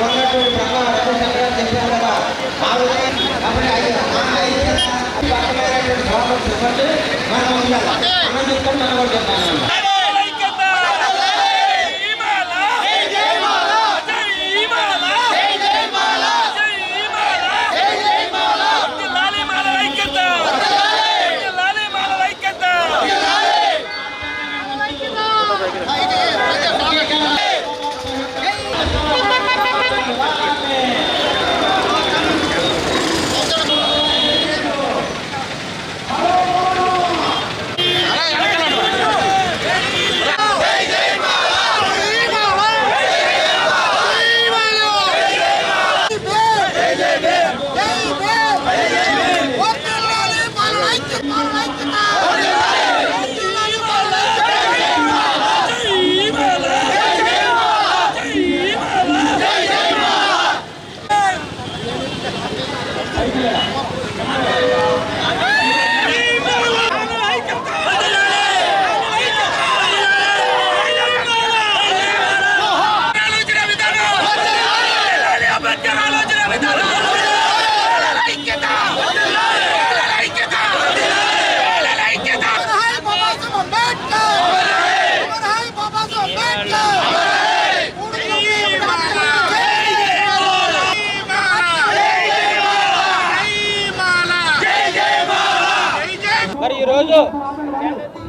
మనకు ఉన్నటువంటి ప్రమాణ రవిశంకర్ చెప్పారు కదా ఆ విధంగా ఐదు మనం ఉండాలి. మనం చెప్తాం మనం కూడా చెప్తాను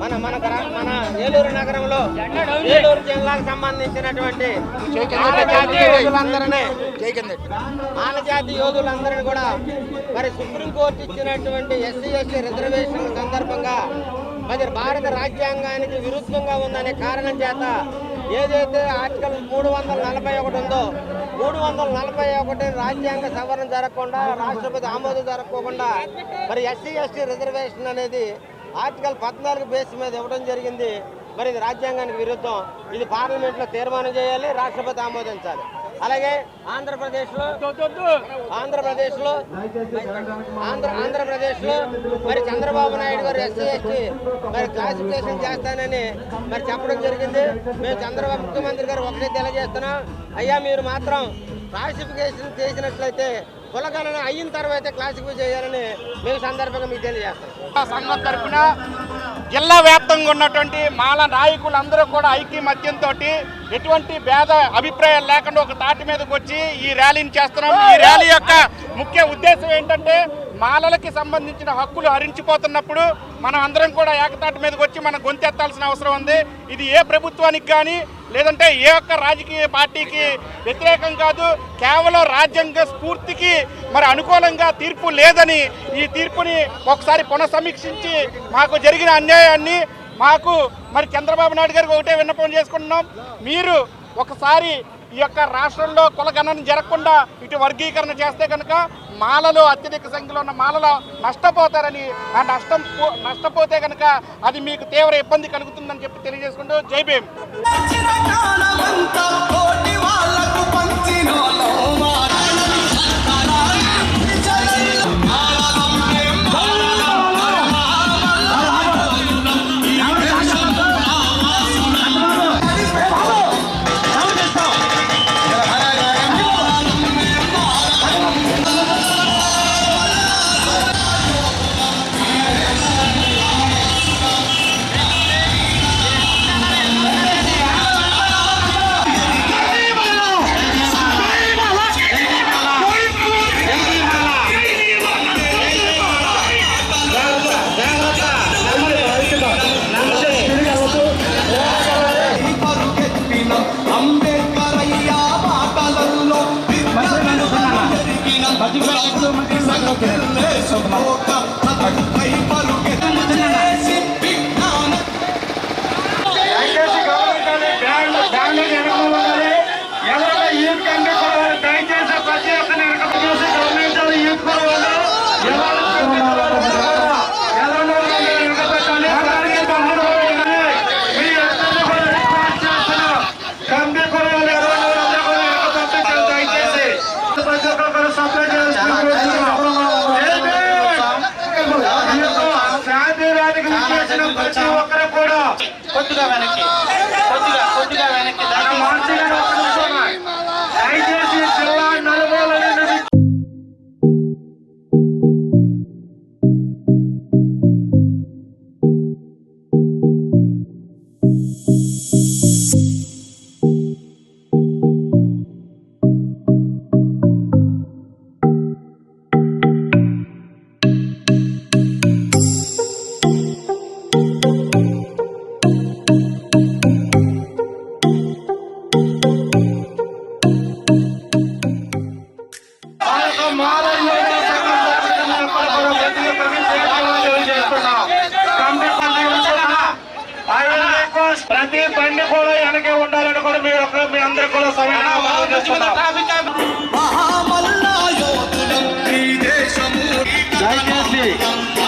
మన మన మన ఏలూరు నగరంలో ఏలూరు జిల్లాకు సంబంధించినటువంటి మానజాతి యోధులందరినీ మానజాతి యోధులందరినీ కూడా మరి సుప్రీంకోర్టు ఇచ్చినటువంటి ఎస్సీ ఎస్టీ రిజర్వేషన్ సందర్భంగా మరి భారత రాజ్యాంగానికి విరుద్ధంగా ఉందనే కారణం చేత ఏదైతే ఆర్టికల్ మూడు వందల నలభై ఒకటి ఉందో మూడు వందల నలభై ఒకటి రాజ్యాంగ సవరణ జరగకుండా రాష్ట్రపతి ఆమోదం జరగకుండా మరి ఎస్సీ ఎస్టీ రిజర్వేషన్ అనేది ఆర్టికల్ పద్నాలుగు బేస్ మీద ఇవ్వడం జరిగింది. మరి ఇది రాజ్యాంగానికి విరుద్ధం. ఇది పార్లమెంట్లో తీర్మానం చేయాలి రాష్ట్రపతి ఆమోదించాలి. అలాగే ఆంధ్రప్రదేశ్లో ఆంధ్రప్రదేశ్లో ఆంధ్ర ఆంధ్రప్రదేశ్లో మరి చంద్రబాబు నాయుడు గారు ఎస్సీ ఎస్టీ మరి క్లాసిఫికేషన్ చేస్తానని మరి చెప్పడం జరిగింది. మేము చంద్రబాబు ముఖ్యమంత్రి గారు ఒకటే తెలియజేస్తున్నాం. అయ్యా మీరు మాత్రం క్లాసిఫికేషన్ చేసినట్లయితే కులగణన అయిన తర్వాత క్లాసిఫై చేయాలని మేము సందర్భంగా మీకు తెలియజేస్తాం. సంఘం తరఫున జిల్లా వ్యాప్తంగా ఉన్నటువంటి మాల నాయకులందరూ కూడా ఐక్యమత్యంతో ఎటువంటి భేద అభిప్రాయాలు లేకుండా ఒక తాటి మీదకి వచ్చి ఈ ర్యాలీని చేస్తున్నాం. ఈ ర్యాలీ యొక్క ముఖ్య ఉద్దేశం ఏంటంటే మాలలకి సంబంధించిన హక్కులు హరించిపోతున్నప్పుడు మనం అందరం కూడా ఏకతాటి మీదకి వచ్చి మనం గొంతెత్తాల్సిన అవసరం ఉంది. ఇది ఏ ప్రభుత్వానికి కానీ లేదంటే ఏ ఒక్క రాజకీయ పార్టీకి వ్యతిరేకం కాదు. కేవలం రాజ్యాంగ స్ఫూర్తికి మరి అనుకూలంగా తీర్పు లేదని ఈ తీర్పుని ఒకసారి పునఃసమీక్షించి మాకు జరిగిన అన్యాయాన్ని మాకు మరి చంద్రబాబు నాయుడు గారికి ఒకటే విన్నపం చేసుకుంటున్నాం. మీరు ఒకసారి ఈ యొక్క రాష్ట్రంలో కులగణన జరగకుండా ఇటు వర్గీకరణ చేస్తే కనుక మాలలో అత్యధిక సంఖ్యలో ఉన్న మాలలో నష్టపోతారని ఆ నష్టం పో- నష్టపోతే కనుక అది మీకు తీవ్ర ఇబ్బంది కలుగుతుందని చెప్పి తెలియజేసుకుంటూ జై భీమ్.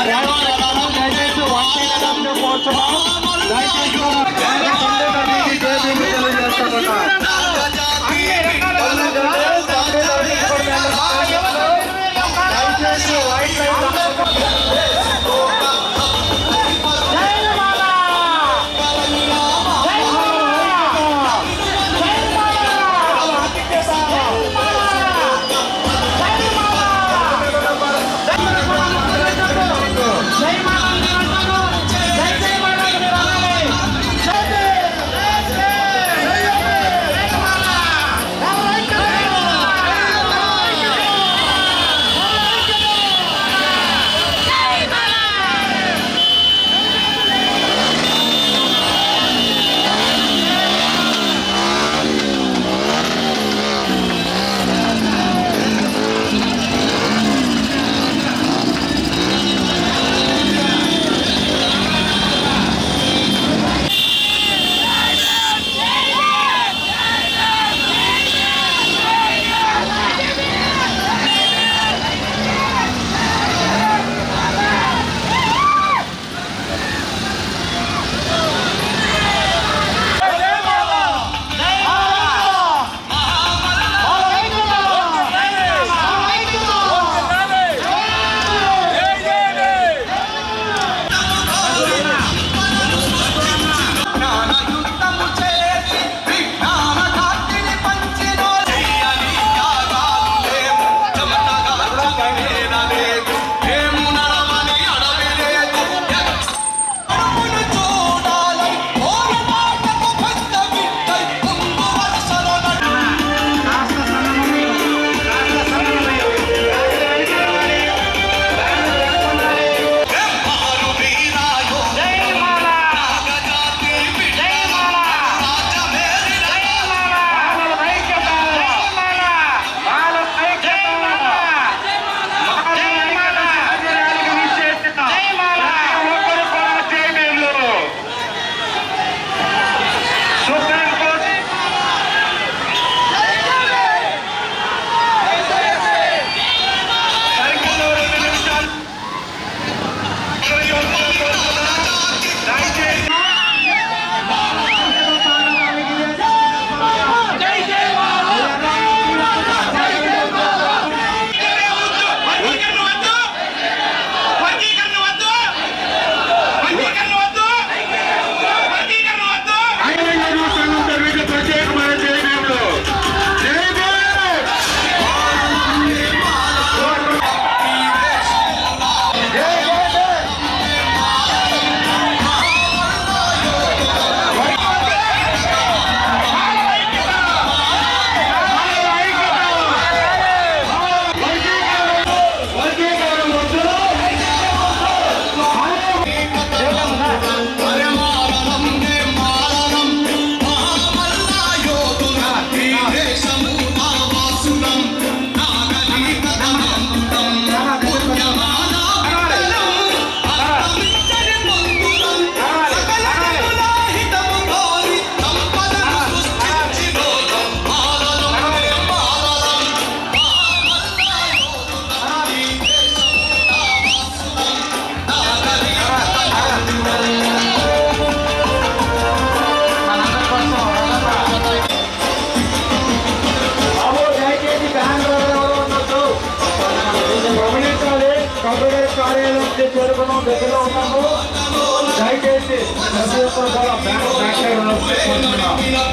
Bravo. దయచేసి ప్రతి ఒక్కరు కూడా బ్యానర్ బ్యాక్ సైడ్ ఉండాలి. వచ్చే